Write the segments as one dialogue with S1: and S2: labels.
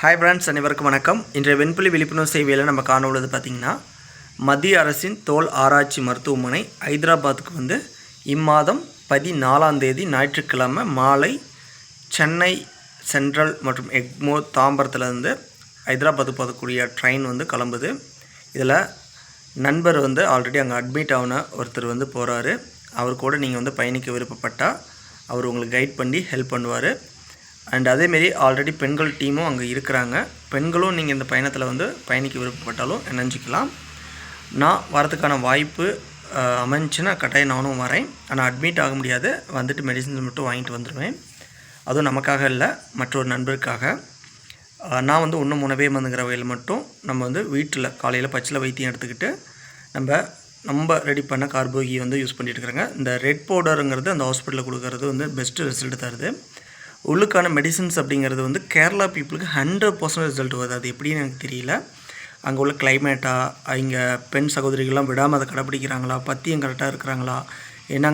S1: Hi brands அனைவருக்கும் வணக்கம். இன்றைய வெண்புலி விழிப்புணர்வு சேவையில் நம்ம காண உள்ளது பார்த்திங்கன்னா மத்திய அரசின் தோல் ஆராய்ச்சி மருத்துவமனை ஹைதராபாத்துக்கு வந்து இம்மாதம் பதினாலாம் தேதி ஞாயிற்றுக்கிழமை மாலை சென்னை சென்ட்ரல் மற்றும் எக்மோ தாம்பரத்துலேருந்து ஹைதராபாத்துக்கு போகக்கூடிய ட்ரெயின் வந்து கிளம்புது. இதில் நண்பர் வந்து ஆல்ரெடி அங்கே அட்மிட் ஆன ஒருத்தர் வந்து போகிறாரு அவர் கூட நீங்கள் வந்து பயணிக்க விருப்பப்பட்டால் அவர் உங்களுக்கு கைட் பண்ணி ஹெல்ப் பண்ணுவார். அண்ட் அதேமாரி ஆல்ரெடி பெண்கள் டீமும் அங்கே இருக்கிறாங்க. பெண்களும் நீங்கள் இந்த பயணத்தில் வந்து பயணிக்க விருப்பப்பட்டாலும் நினைஞ்சிக்கலாம் நான் வரதுக்கான வாய்ப்பு அமைஞ்சுன்னா கட்டாயம் நானும் வரேன். ஆனால் அட்மிட் ஆக முடியாது. வந்துட்டு மெடிசன்ஸ் மட்டும் வாங்கிட்டு வந்துடுவேன் அதுவும் நமக்காக இல்லை மற்றொரு நண்பருக்காக. நான் வந்து ஒன்றும் உணவே மந்துங்கிற வகையில் மட்டும் நம்ம வந்து வீட்டில் காலையில் பச்சில வைத்தியம் எடுத்துக்கிட்டு நம்ம நம்ம ரெடி பண்ண கார்போகி வந்து யூஸ் பண்ணிட்டு இருக்கிறாங்க. இந்த ரெட் பவுடருங்கிறது அந்த ஹாஸ்பிட்டலில் கொடுக்கறது வந்து பெஸ்ட்டு ரிசல்ட் தருது. உள்ளுக்கான மெடிசன்ஸ் அப்படிங்கிறது வந்து கேரளா பீப்புளுக்கு ஹண்ட்ரட் பர்சன்ட் ரிசல்ட் வருது. அது எப்படின்னு எனக்கு தெரியல. அங்கே உள்ள கிளைமேட்டாக இங்கே பெண் சகோதரிகள்லாம் விடாமல் அதை கடைப்பிடிக்கிறாங்களா? பத்தியம் கரெக்டாக இருக்கிறாங்களா?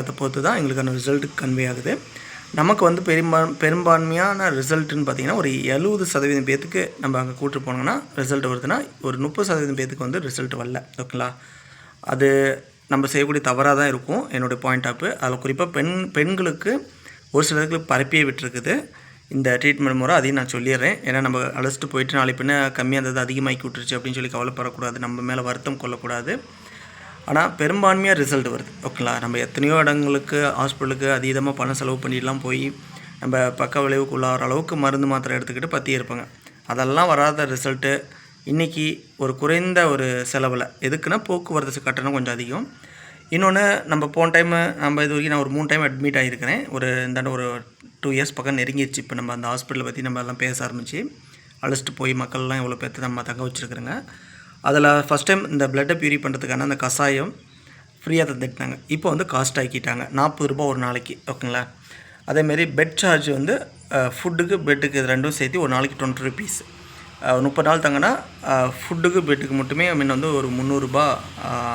S1: அதை பொறுத்து தான் எங்களுக்கான ரிசல்ட் கன்வே ஆகுது. நமக்கு வந்து பெரும்பா பெரும்பான்மையான ரிசல்ட்டுன்னு பார்த்தீங்கன்னா ஒரு எழுபது சதவீதம் பேத்துக்கு நம்ம அங்கே கூட்டு போனோங்கன்னா ரிசல்ட் வருதுன்னா ஒரு முப்பது சதவீதம் பேத்துக்கு வந்து ரிசல்ட் வரல. ஓகேங்களா? அது நம்ம செய்யக்கூடிய தவறாக தான் இருக்கும். என்னுடைய பாயிண்ட் ஆப்பு அதில் குறிப்பாக பெண் பெண்களுக்கு ஒரு சிலருக்கு பரப்பியே விட்டுருக்குது. இந்த ட்ரீட்மெண்ட் முறை அதையும் நான் சொல்லிடுறேன். ஏன்னா நம்ம அழைச்சிட்டு போயிட்டு நாளை பின்ன கம்மியாக இருந்தது அதிகமாக்கி விட்டுருச்சு அப்படின்னு சொல்லி கவலைப்படக்கூடாது. நம்ம மேலே வருத்தம் கொள்ளக்கூடாது. ஆனால் பெரும்பான்மையாக ரிசல்ட் வருது. ஓகேங்களா? நம்ம எத்தனையோ இடங்களுக்கு ஹாஸ்பிட்டலுக்கு அதீதமாக பணம் செலவு பண்ணிடலாம் போய் நம்ம பக்க விளைவுக்கு உள்ளாகிற அளவுக்கு மருந்து மாத்திரை எடுத்துக்கிட்டு பற்றி இருப்பாங்க. அதெல்லாம் வராத ரிசல்ட்டு இன்றைக்கி ஒரு குறைந்த ஒரு செலவில். எதுக்குன்னா போக்குவரத்து கட்டணம் கொஞ்சம் அதிகம். இன்னொன்று நம்ம போன டைமு நம்ம இது வரைக்கும் நான் ஒரு மூணு டைம் அட்மிட் ஆகியிருக்கிறேன் ஒரு இந்தாண்ட ஒரு டூ இயர்ஸ் பக்கம் நெருங்கிடுச்சு இப்போ நம்ம அந்த ஹாஸ்பிட்டலை பற்றி நம்ம எல்லாம் பேச ஆரம்பித்து அழைச்சிட்டு போய் மக்கள்லாம் இவ்வளோ பேர்த்து நம்ம தங்க வச்சுருக்குறோங்க. அதில் ஃபஸ்ட் டைம் இந்த பிளட்டை பியூரி பண்ணுறதுக்கான அந்த கஷாயம் ஃப்ரீயாக தந்துக்கிட்டாங்க. இப்போ வந்து காஸ்ட் ஆக்கிட்டாங்க. நாற்பது ரூபா ஒரு நாளைக்கு ஓகேங்களா? அதேமாரி பெட் சார்ஜ் வந்து ஃபுட்டுக்கு பெட்டுக்கு இது ரெண்டும் சேர்த்து ஒரு நாளைக்கு டுவெண்ட்டி ருபீஸ் முப்பது நாள் தங்கினா ஃபுட்டுக்கு பெட்டுக்கு மட்டுமே முன்ன வந்து ஒரு முந்நூறுரூபா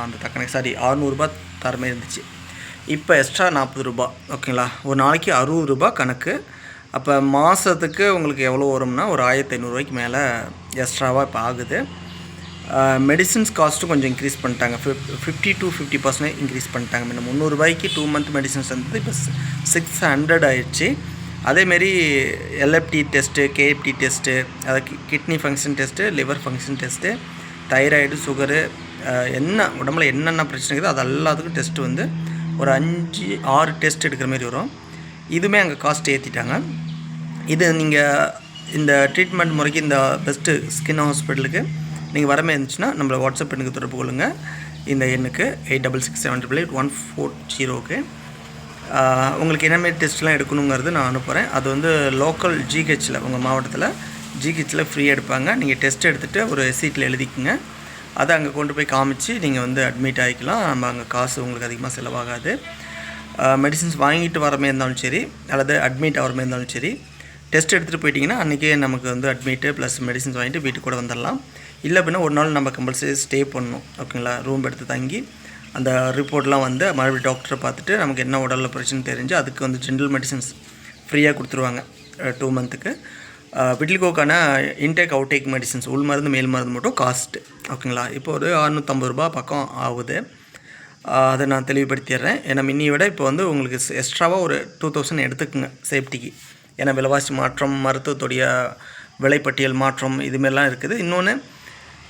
S1: அந்த தக்கனை சாரி அறநூறுபா தர மாதிரி இருந்துச்சு. இப்போ எக்ஸ்ட்ரா நாற்பது ரூபா ஓகேங்களா ஒரு நாளைக்கு அறுபது ரூபா கணக்கு. அப்போ மாதத்துக்கு உங்களுக்கு எவ்வளோ வரும்னா ஒரு ஆயிரத்தி ஐநூறுரூவாய்க்கு மேலே எக்ஸ்ட்ராவாக இப்போ ஆகுது. மெடிசின்ஸ் காஸ்ட்டும் கொஞ்சம் இன்க்ரீஸ் பண்ணிட்டாங்க. Fif fifty to fifty percentage increase பண்ணிட்டாங்க. முன்ன முந்நூறுபாய்க்கு டூ மந்த் மெடிசன்ஸ் வந்து இப்போ சிக்ஸ் ஹண்ட்ரட் ஆயிடுச்சு. அதேமாரி எல்எஃப்டி டெஸ்ட்டு கேஎஃப்டி டெஸ்ட்டு அதாவது kidney function test liver function test thyroid sugar என்ன உடம்புல என்னென்ன பிரச்சனை இருக்குதோ அது எல்லாத்துக்கும் டெஸ்ட்டு வந்து ஒரு அஞ்சு ஆறு டெஸ்ட் எடுக்கிற மாதிரி வரும். இதுவுமே அங்கே காஸ்ட் ஏற்றிட்டாங்க இது நீங்கள் இந்த ட்ரீட்மெண்ட் முறைக்கு இந்த பெஸ்ட்டு ஸ்கின் ஹாஸ்பிட்டலுக்கு நீங்கள் வரமே இருந்துச்சுன்னா நம்மளை வாட்ஸ்அப் எண்ணுக்கு தொடர்பு கொள்ளுங்கள் இந்த எண்ணுக்கு eight double six seven double eight one four ஜீரோக்கு உங்களுக்கு என்ன டெஸ்ட்லாம் எடுக்கணுங்கிறது நான் அனுப்புகிறேன் அது வந்து லோக்கல் ஜிஹெச்சில் உங்கள் மாவட்டத்தில் ஜிஹெச்சில் ஃப்ரீயாக எடுப்பாங்க. நீங்கள் டெஸ்ட் எடுத்துகிட்டு ஒரு சீட்டில் எழுதிக்கங்க. அதை அங்கே கொண்டு போய் காமிச்சு நீங்கள் வந்து அட்மிட் ஆகிக்கலாம் நம்ம அங்கே காசு உங்களுக்கு அதிகமாக செலவாகாது. மெடிசின்ஸ் வாங்கிட்டு வரமே இருந்தாலும் சரி அல்லது அட்மிட் ஆகிறமே இருந்தாலும் சரி டெஸ்ட் எடுத்துகிட்டு போயிட்டிங்கன்னா அன்றைக்கே நமக்கு வந்து அட்மிட்டு ப்ளஸ் மெடிசின்ஸ் வாங்கிட்டு வீட்டுக்கு கூட வந்துடலாம். இல்லை அப்படின்னா ஒரு நாள் நம்ம கம்பல்சரி ஸ்டே பண்ணணும். ஓகேங்களா? ரூம் எடுத்து தங்கி அந்த ரிப்போர்ட்லாம் வந்து மறுபடியும் டாக்டரை பார்த்துட்டு நமக்கு என்ன உடலில் பிரச்சனை தெரிஞ்சு அதுக்கு வந்து ஜென்ரல் மெடிசின்ஸ் ஃப்ரீயாக கொடுத்துருவாங்க. டூ மந்த்துக்கு விட்லிகோக்கான இன்டேக் அவுட்டேக் மெடிசின்ஸ் உள் மருந்து மேல் மருந்து மட்டும் காஸ்ட்டு ஓகேங்களா இப்போ ஒரு அறுநூற்றம்பது ரூபா பக்கம் ஆகுது. அதை நான் தெளிவுபடுத்திடுறேன். ஏன்னா மின்னியை விட இப்போ வந்து உங்களுக்கு எக்ஸ்ட்ராவாக ஒரு டூ தௌசண்ட் எடுத்துக்கோங்க சேஃப்டிக்கு ஏன்னா விலைவாசி மாற்றம் மருத்துவத்துடைய விலைப்பட்டியல் மாற்றம் இதுமாரிலாம் இருக்குது. இன்னொன்று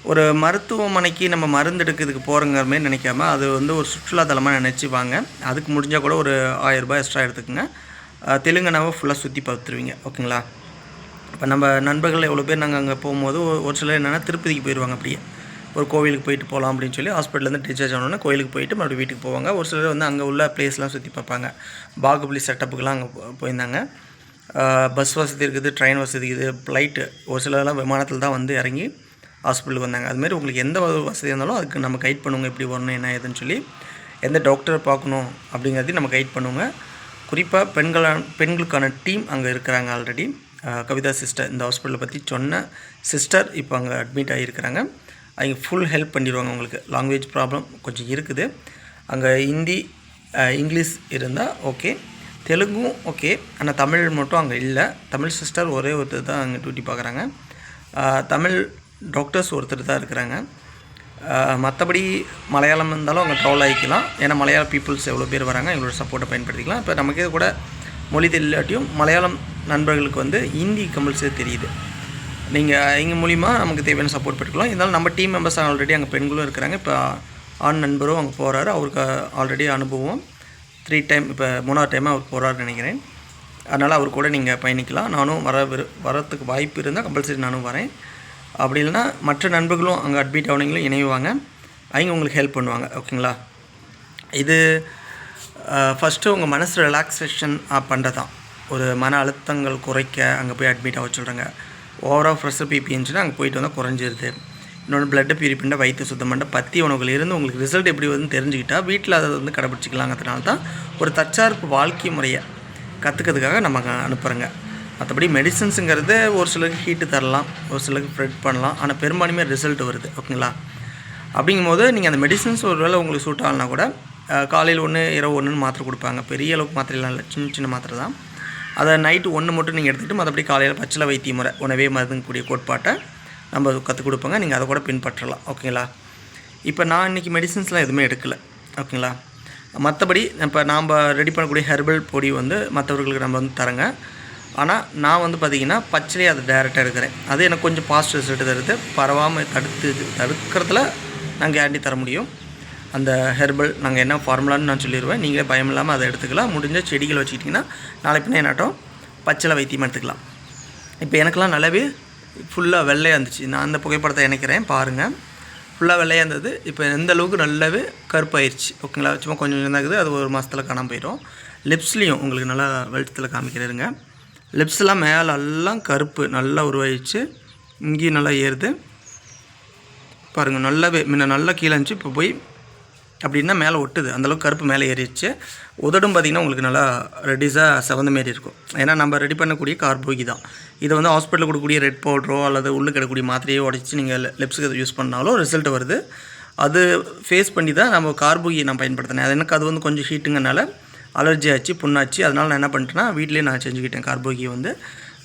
S1: ஒரு மருத்துவமனைக்கு நம்ம மருந்து எடுக்கிறதுக்கு போகிறங்கிற மாதிரி நினைக்காம அது வந்து ஒரு சுற்றுலாத்தலமாக நினச்சி வாங்க அதுக்கு முடிஞ்சால் கூட ஒரு ஆயிரரூபா எக்ஸ்ட்ரா எடுத்துக்கோங்க. தெலுங்கானாவை ஃபுல்லாக சுற்றி பார்த்துருவீங்க. ஓகேங்களா? இப்போ நம்ம நண்பர்கள் எவ்வளோ பேர் நாங்கள் அங்கே போகும்போது ஒரு- சிலர் என்னென்னா திருப்பதிக்கு போயிடுவாங்க அப்படியே. ஒரு கோவிலுக்கு போயிட்டு போகலாம் அப்படின்னு சொல்லி ஹாஸ்பிட்டலேருந்து டிஸ்சார்ஜ் ஆனோடனே கோயிலுக்கு போயிட்டு மறுபடியும் வீட்டுக்கு போவாங்க. ஒரு சிலர் வந்து அங்கே உள்ள பிளேஸ்லாம் சுற்றி பார்ப்பாங்க. பாகுபலி செட்டப்புக்கெலாம் அங்கே போயிருந்தாங்க. பஸ் வசதி இருக்குது ட்ரெயின் வசதி இருக்குது ஃப்ளைட்டு ஒரு சிலர்லாம் விமானத்தில் தான் வந்து இறங்கி ஹாஸ்பிட்டலுக்கு வந்தாங்க. அதுமாதிரி உங்களுக்கு எந்த ஒரு இருந்தாலும் அதுக்கு நம்ம கைட் பண்ணுவோங்க. எப்படி வரணும் என்ன ஏதுன்னு சொல்லி எந்த டாக்டரை பார்க்கணும் அப்படிங்கிறதையும் நம்ம கைட் பண்ணுவோங்க. குறிப்பாக பெண்களான பெண்களுக்கான டீம் அங்கே இருக்கிறாங்க ஆல்ரெடி கவிதா சிஸ்டர் இந்த ஹாஸ்பிட்டலை பற்றி சொன்ன சிஸ்டர் இப்போ அங்கே அட்மிட் ஆகியிருக்கிறாங்க. அவங்க ஃபுல் ஹெல்ப் பண்ணிடுவாங்க உங்களுக்கு. லாங்குவேஜ் ப்ராப்ளம் கொஞ்சம் இருக்குது. அங்கே ஹிந்தி இங்கிலீஷ் இருந்தால் ஓகே தெலுங்கும் ஓகே ஆனால் தமிழ் மட்டும் அங்கே இல்லை. தமிழ் சிஸ்டர் ஒரே ஒருத்தர் தான் அங்கே டியூட்டி பார்க்குறாங்க. தமிழ் டாக்டர்ஸ் ஒருத்தர் தான் இருக்கிறாங்க. மற்றபடி மலையாளம் இருந்தாலும் அவங்க ட்ராவல் ஆகிக்கலாம் ஏன்னா மலையாள பீப்புள்ஸ் எவ்வளோ பேர் வராங்க எங்களோட சப்போர்ட்டை பயன்படுத்திக்கலாம். இப்போ நமக்கு கூட மொழி தெரியலாட்டியும் மலையாளம் நண்பர்களுக்கு வந்து ஹிந்தி கம்பல்சரி தெரியுது. நீங்கள் எங்கள் மூலிமா நமக்கு தேவையான சப்போர்ட் பெற்றுக்கலாம். இருந்தாலும் நம்ம டீம் மெம்பர்ஸ் ஆல்ரெடி அங்கே பெண்களும் இருக்கிறாங்க. இப்போ ஆண் நண்பரும் அங்கே போகிறாரு அவருக்கு ஆல்ரெடி அனுபவம். த்ரீ டைம் இப்போ மூணாவது டைம் அவர் போகிறாருன்னு நினைக்கிறேன். அதனால் அவர் கூட நீங்கள் பயணிக்கலாம். நானும் வர விரு வரத்துக்கு வாய்ப்பு இருந்தால் கம்பல்சரி நானும் வரேன். அப்படி இல்லைன்னா மற்ற நண்பர்களும் அங்கே அட்மிட் ஆனவங்களும் இணைவாங்க. அவங்க உங்களுக்கு ஹெல்ப் பண்ணுவாங்க. ஓகேங்களா இது ஃபஸ்ட்டு உங்கள் மனசு ரிலாக்ஸேஷன் பண்ணுறது தான் ஒரு மன அழுத்தங்கள் குறைக்க அங்கே போய் அட்மிட் ஆக சொல்கிறாங்க ஓவராக ப்ரெஷர் பிபி அங்கே போயிட்டு வந்தால் குறைஞ்சிருது. இன்னொன்று பிளட்டை பியூரிஃபிண்ட வயிற்று சுத்தம் பண்ண பத்தி உணவுகள் இருந்து உங்களுக்கு ரிசல்ட் எப்படி வருதுன்னு தெரிஞ்சுக்கிட்டால் வீட்டில் அதை வந்து கடைபிடிச்சிக்கலாங்கிறதுனால தான் ஒரு தற்சார்பு வாழ்க்கை முறையை கற்றுக்கிறதுக்காக நம்ம அங்கே அனுப்புகிறோங்க மற்றபடி மெடிசன்ஸுங்கிறது ஒரு சிலருக்கு ஹீட்டு தரலாம் ஒரு சிலருக்கு ஸ்ப்ரெட் பண்ணலாம். ஆனால் பெரும்பாலுமே ரிசல்ட் வருது ஓகேங்களா அப்படிங்கும்போது நீங்கள் அந்த மெடிசன்ஸ் ஒரு வேளை உங்களுக்கு சூட் ஆகலனா கூட காலையில் ஒன்று இரவு ஒன்றுன்னு மாத்திரை கொடுப்பாங்க. பெரிய அளவுக்கு மாத்திரைலாம் இல்லை சின்ன சின்ன மாத்திரை தான். அதை நைட்டு ஒன்று மட்டும் நீங்கள் எடுத்துகிட்டு மற்றபடி காலையில் பச்சில வைத்திய முறை உணவே மருந்துக்கூடிய கோட்பாட்டை நம்ம கற்றுக் கொடுப்பாங்க. நீங்கள் அதை கூட பின்பற்றலாம் ஓகேங்களா இப்போ நான் இன்றைக்கி மெடிசன்ஸ்லாம் எதுவுமே எடுக்கலை ஓகேங்களா மற்றபடி இப்போ நாம் ரெடி பண்ணக்கூடிய ஹெர்பல் பொடி வந்து மற்றவர்களுக்கு நம்ம வந்து தரேங்க. ஆனால் நான் வந்து பார்த்திங்கன்னா பச்சையே அதை டேரெக்டாக எடுக்கிறேன். அது எனக்கு கொஞ்சம் பாசிட்டிவ் ரிசல்ட் தருது. பரவாமல் தடுத்து தடுக்கிறதுல நான் கேரண்டி தர முடியும். அந்த ஹெர்பல் நாங்கள் என்ன ஃபார்முலான்னு நான் சொல்லிடுவேன் நீங்களே பயம் இல்லாமல் அதை எடுத்துக்கலாம். முடிஞ்ச செடிகள் வச்சுக்கிட்டிங்கன்னா நாளை பின்னே என்னாட்டம் பச்சிலை வைத்தியமாக எடுத்துக்கலாம். இப்போ எனக்கெல்லாம் நல்லாவே ஃபுல்லாக வெள்ளையாக இருந்துச்சு. நான் அந்த புகைப்படத்தை இணைக்கிறேன். பாருங்கள் ஃபுல்லாக வெள்ளையாக இருந்தது. இப்போ எந்த அளவுக்கு நல்லாவே கருப்பாயிருச்சு. ஓகேங்களா? சும்மா கொஞ்சம் கொஞ்சம் தான் அது ஒரு மாதத்தில் காணாமல் போயிடும். லிப்ஸ்லேயும் உங்களுக்கு நல்லா வெளிச்சத்தில் காமிக்கிறேருங்க. லிப்ஸ்லாம் மேலே எல்லாம் கருப்பு நல்லா உருவாயிடுச்சு. இங்கேயும் நல்லா ஏறுது. பாருங்கள் நல்லாவே முன்ன நல்லா கீழே இருந்துச்சு இப்போ போய் அப்படின்னா மேலே ஒட்டுது. அந்தளவுக்கு கருப்பு மேலே ஏறிடுச்சு. உதடும் பார்த்திங்கன்னா உங்களுக்கு நல்லா ரெடிஸாக செவந்த மாரி இருக்கும். ஏன்னா நம்ம ரெடி பண்ணக்கூடிய கார்போகி தான். இதை வந்து ஹாஸ்பிட்டலில் கொடுக்கக்கூடிய ரெட் பவுட்ரோ அல்லது உள்ளே கிடக்கூடிய மாத்திரையோ உடச்சி நீங்கள் லிப்ஸுக்கு யூஸ் பண்ணாலும் ரிசல்ட் வருது. அது ஃபேஸ் பண்ணி தான் நம்ம கார்போகியை நான் பயன்படுத்தினேன் அது எனக்கு அது வந்து கொஞ்சம் ஹீட்டுங்கனால அலர்ஜி ஆச்சு புண்ணாச்சு. அதனால் நான் என்ன பண்ணிட்டேன்னா வீட்டிலே நான் செஞ்சுக்கிட்டேன். கார்போகியை வந்து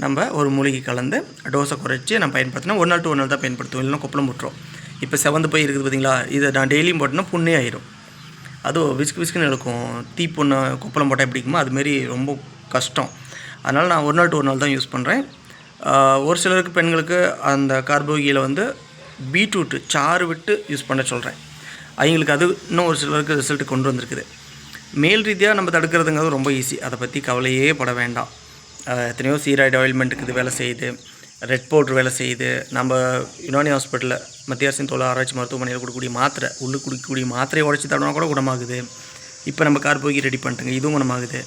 S1: நம்ம ஒரு மூலிகை கலந்து டோஸை குறைச்சி நான் பயன்படுத்தினா ஒரு நாள் டூ நாள் தான் பயன்படுத்துவோம். இல்லைன்னா கொப்பளம் போட்டுரும் இப்போ செவந்து போய் இருக்குது பார்த்தீங்களா இதை நான் டெய்லியும் போட்டேன்னா புண்ணே ஆயிரும். அதுவும் விஸ்கு விஸ்குன்னு இருக்கும் தீ பொண்ணு கொப்பளம் போட்டால் எப்படிக்குமோ அதுமாரி ரொம்ப கஷ்டம். அதனால் நான் ஒரு நாள் டூ ஒரு நாள் தான் யூஸ் பண்ணுறேன் ஒரு சிலருக்கு பெண்களுக்கு அந்த கார்போகியில் வந்து பீட்ரூட்டு சாறு விட்டு யூஸ் பண்ண சொல்கிறேன் அவங்களுக்கு அது இன்னும் ஒரு சிலருக்கு ரிசல்ட் கொண்டு வந்திருக்குது. மேல் ரீதியாக நம்ம தடுக்கிறதுங்கிறது ரொம்ப ஈஸி அதை பற்றி கவலையே பட வேண்டாம். எத்தனையோ சீராய்டு ஆயில்மெண்ட்டுக்கு இது வேலை செய்யுது. ரெட் பவுட்ரு வேலை செய்யுது. நம்ம யுனானி ஹாஸ்பிட்டலில் மத்திய அரசின் தொழில் ஆராய்ச்சி மருத்துவமனையில் கொடுக்கக்கூடிய மாத்திரை உள்ளு குடிக்கக்கூடிய மாத்திரையை உடச்சி தடவினா கூட குணமாகுது. இப்போ நம்ம கார்போகி ரெடி பண்ணிட்டுங்க. இதுவும் குணமாகுது.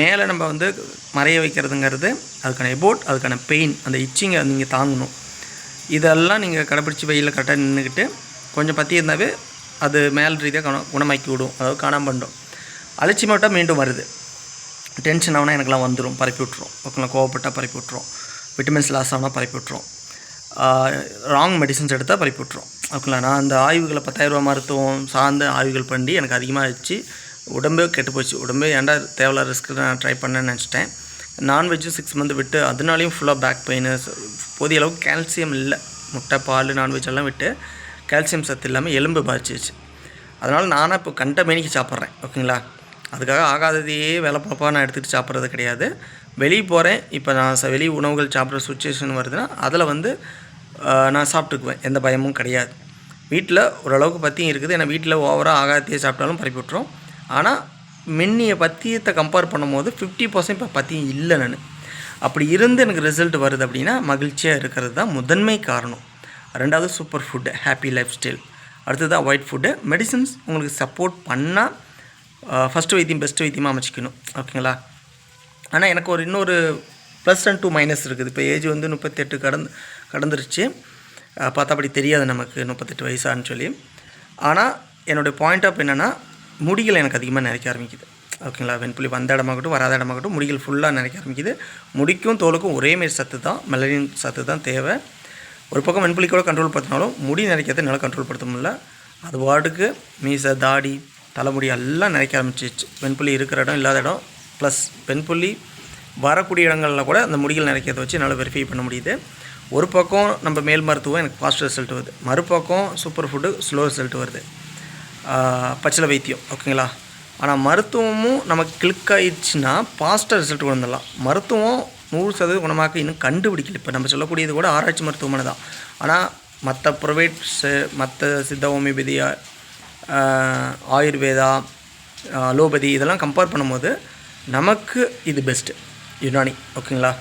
S1: மேலே நம்ம வந்து மறைய வைக்கிறதுங்கிறது அதுக்கான எபோட் அதுக்கான பெயின் அந்த இச்சிங்கை நீங்கள் தாங்கணும். இதெல்லாம் நீங்கள் கடைப்பிடிச்சி வெயிலில் கரெக்டாக நின்றுக்கிட்டு கொஞ்சம் பற்றி இருந்தாவே அது மேல் ரீதியாக குண குணமாக்கி விடும். அதாவது காணாமல் பண்ணிடும் அலட்சியமாட்டா மீண்டும் வருது. டென்ஷன் ஆகுனா எனக்குலாம் வந்துடும் பரப்பி விட்ருவோம் ஓகேங்களா கோவப்பட்டால் பரப்பி விட்ருவோம் விட்டமின்ஸ் லாஸ் ஆனால் பரப்பி விட்ரும் ராங் மெடிசன்ஸ் எடுத்தால் பரப்பி விட்ரும் ஓகேங்களா நான் அந்த ஆய்வுகளை பத்தாயிரரூபா மருத்துவம் சார்ந்த ஆய்வுகள் பண்ணி எனக்கு அதிகமாக ஆச்சு உடம்பே கெட்டு போச்சு. உடம்பே ஏன்டா தேவையில்ல ரிஸ்க் நான் ட்ரை பண்ணேன்னு நினச்சிட்டேன். நான்வெஜ்ஜும் சிக்ஸ் மந்த் விட்டு அதனாலையும் ஃபுல்லாக பேக் பெயின் போதிய அளவுக்கு கால்சியம் இல்லை. முட்டை பால் நான்வெஜ் எல்லாம் விட்டு கால்சியம் சத்து இல்லாமல் எலும்பு பாதிச்சிச்சு அதனால் நானாக இப்போ கண்ட மேனிக்கு சாப்பிட்றேன். ஓகேங்களா? அதுக்காக ஆகாததையே வேலை பார்ப்பா நான் எடுத்துகிட்டு சாப்பிட்றது கிடையாது. வெளியே போகிறேன் இப்போ நான் வெளி உணவுகள் சாப்பிட்ற சுச்சுவேஷன் வருதுன்னா அதில் வந்து நான் சாப்பிட்டுக்குவேன். எந்த பயமும் கிடையாது. வீட்டில் ஓரளவுக்கு பத்தியும் இருக்குது. ஏன்னா வீட்டில் ஓவராக ஆகாதத்தையே சாப்பிட்டாலும் பரப்பி விட்டுரும் ஆனால் மின்னிய பத்தியத்தை கம்பேர் பண்ணும்போது ஃபிஃப்டி பர்சன்ட் இப்போ பத்தியம் இல்லை நான். அப்படி இருந்து எனக்கு ரிசல்ட் வருது அப்படின்னா மகிழ்ச்சியாக இருக்கிறது தான் முதன்மை காரணம். ரெண்டாவது super food happy lifestyle அடுத்தது அவாய்ட் ஃபுட்டு மெடிசன்ஸ் உங்களுக்கு சப்போர்ட் பண்ணால் ஃபஸ்ட்டு வைத்தியம் பெஸ்ட் வைத்தியமாக அமைச்சிக்கணும். ஓகேங்களா? ஆனால் எனக்கு ஒரு இன்னொரு ப்ளஸ் அண்ட் டூ மைனஸ் இருக்குது. இப்போ ஏஜ் வந்து முப்பத்தெட்டு கடந்து கடந்துருச்சு. பார்த்தாபடி தெரியாது நமக்கு முப்பத்தெட்டு வயசான்னு சொல்லி. ஆனால் என்னுடைய பாயிண்ட் ஆஃப் என்னென்னா முடிகள் எனக்கு அதிகமாக நினைக்க ஆரம்பிக்குது. ஓகேங்களா? வெண்புலி வந்த இடமாகட்டும் வராத இடமாகட்டும் முடிகள் ஃபுல்லாக நினைக்க ஆரம்பிக்குது. முடிக்கும் தோலுக்கும் ஒரே மாரி சத்து தான் மெலரின் சத்து தான் தேவை. ஒரு பக்கம் வெண்புலி கூட கண்ட்ரோல் படுத்தினாலும் முடி நினைக்கிறத என்னால் கண்ட்ரோல் படுத்த முடியல. அது வார்டுக்கு மீசை தாடி தலைமுடி எல்லாம் நினைக்க ஆரம்பிச்சிச்சு வெண்புள்ளி இருக்கிற இடம் இல்லாத இடம் ப்ளஸ் வெண்புள்ளி வரக்கூடிய இடங்களில் கூட அந்த முடிகள் நினைக்கிறத வச்சு என்னால் வெரிஃபை பண்ண முடியுது. ஒரு பக்கம் நம்ம மேல் மருத்துவம் எனக்கு ஃபாஸ்ட் ரிசல்ட் வருது. மறுபக்கம் சூப்பர் ஃபுட்டு ஸ்லோ ரிசல்ட் வருது. பச்சில வைத்தியம் ஓகேங்களா? ஆனால் மருத்துவமும் நமக்கு கிளிக் ஆயிடுச்சுன்னா ஃபாஸ்ட்டாக ரிசல்ட் வந்துடலாம் மருத்துவம் நூறு சதவீத குணமாக்க இன்னும் கண்டுபிடிக்கல. இப்போ நம்ம சொல்லக்கூடியது கூட ஆராய்ச்சி மருத்துவமனை தான். ஆனால் மற்ற ப்ரைவேட்ஸு மற்ற சித்த ஹோமியோபதியாக ஆயுர்வேதா அலோபதி இதெல்லாம் கம்பேர் பண்ணும்போது நமக்கு இது பெஸ்ட்டு யுனானி ஓகேங்களா?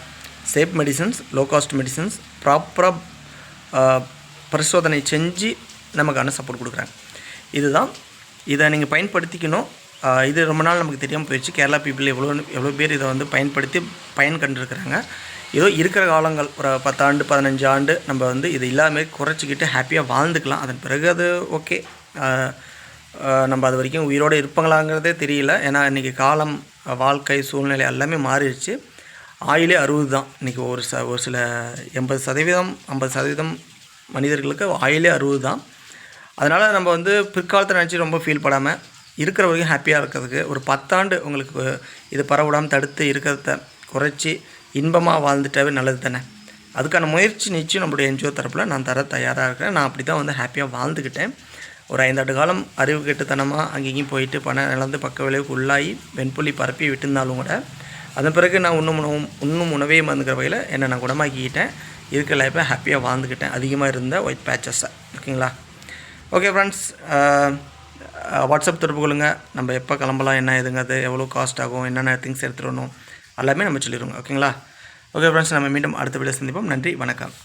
S1: Safe medicines low cost medicines ப்ராப்பராக பரிசோதனை செஞ்சு நமக்கான சப்போர்ட் கொடுக்குறாங்க. இதுதான் இதை நீங்கள் பயன்படுத்திக்கணும். இது ரொம்ப நாள் நமக்கு தெரியாமல் போயிடுச்சு. கேரளா பீப்புள் எவ்வளோ எவ்வளோ பேர் இதை வந்து பயன்படுத்தி பயன் கண்டிருக்கிறாங்க. ஏதோ இருக்கிற காலங்கள் ஒரு பத்தாண்டு பதினஞ்சு ஆண்டு நம்ம வந்து இது இல்லாமல் குறைச்சிக்கிட்டு ஹாப்பியாக வாழ்ந்துக்கலாம். அதன் பிறகு அது ஓகே நம்ம அது வரைக்கும் உயிரோடு இருப்பாங்களாங்கிறதே தெரியல. ஏன்னா இன்றைக்கி காலம் வாழ்க்கை சூழ்நிலை எல்லாமே மாறிடுச்சு. ஆயிலே அறுபது தான். இன்றைக்கி ஒரு ச ஒரு சில எண்பது சதவீதம் ஐம்பது சதவீதம் மனிதர்களுக்கு ஆயிலே அறுபது தான். அதனால் நம்ம வந்து பிற்காலத்தை நினச்சி ரொம்ப ஃபீல் படாமல் இருக்கிற வரைக்கும் ஹாப்பியாக இருக்கிறதுக்கு ஒரு பத்தாண்டு உங்களுக்கு இது பரவிடாமல் தடுத்து இருக்கிறத குறைச்சி இன்பமாக வாழ்ந்துட்டாவே நல்லது தானே. அதுக்கான முயற்சி நிச்சயம் நம்மளுடைய என்ஜிஓ தரப்பில் நான் தர தயாராக இருக்கிறேன். நான் அப்படி தான் வந்து ஹாப்பியாக வாழ்ந்துக்கிட்டேன் ஒரு ஐந்தாண்டு காலம் அறிவு கெட்டுத்தனமாக அங்கேயும் போயிட்டு பணம் இழந்து பக்க விளைவுக்கு உள்ளாகி வெண்புள்ளி பரப்பி விட்டுருந்தாலும் கூட அதன் பிறகு நான் இன்னும் உணவும் இன்னும் உணவே மறந்துக்கிற வகையில் என்னை நான் குணமாக்கிக்கிட்டேன். இருக்கிற லைஃப்பை ஹாப்பியாக வாழ்ந்துக்கிட்டேன். அதிகமாக இருந்த ஒயிட் பேச்சஸை ஓகேங்களா? ஓகே ஃப்ரெண்ட்ஸ் வாட்ஸ்அப் தொடர்பு கொள்ளுங்கள் நம்ம எப்போ கிளம்பலாம் என்ன ஏதுங்க அது எவ்வளோ காஸ்ட் ஆகும் என்னென்ன திங்ஸ் எடுத்துகிட்டு வரணும் எல்லாமே நம்ம சொல்லிடுவோங்க ஓகேங்களா? ஓகே ஃப்ரெண்ட்ஸ் நம்ம மீண்டும் அடுத்த வீடியோ சந்திப்போம். நன்றி வணக்கம்.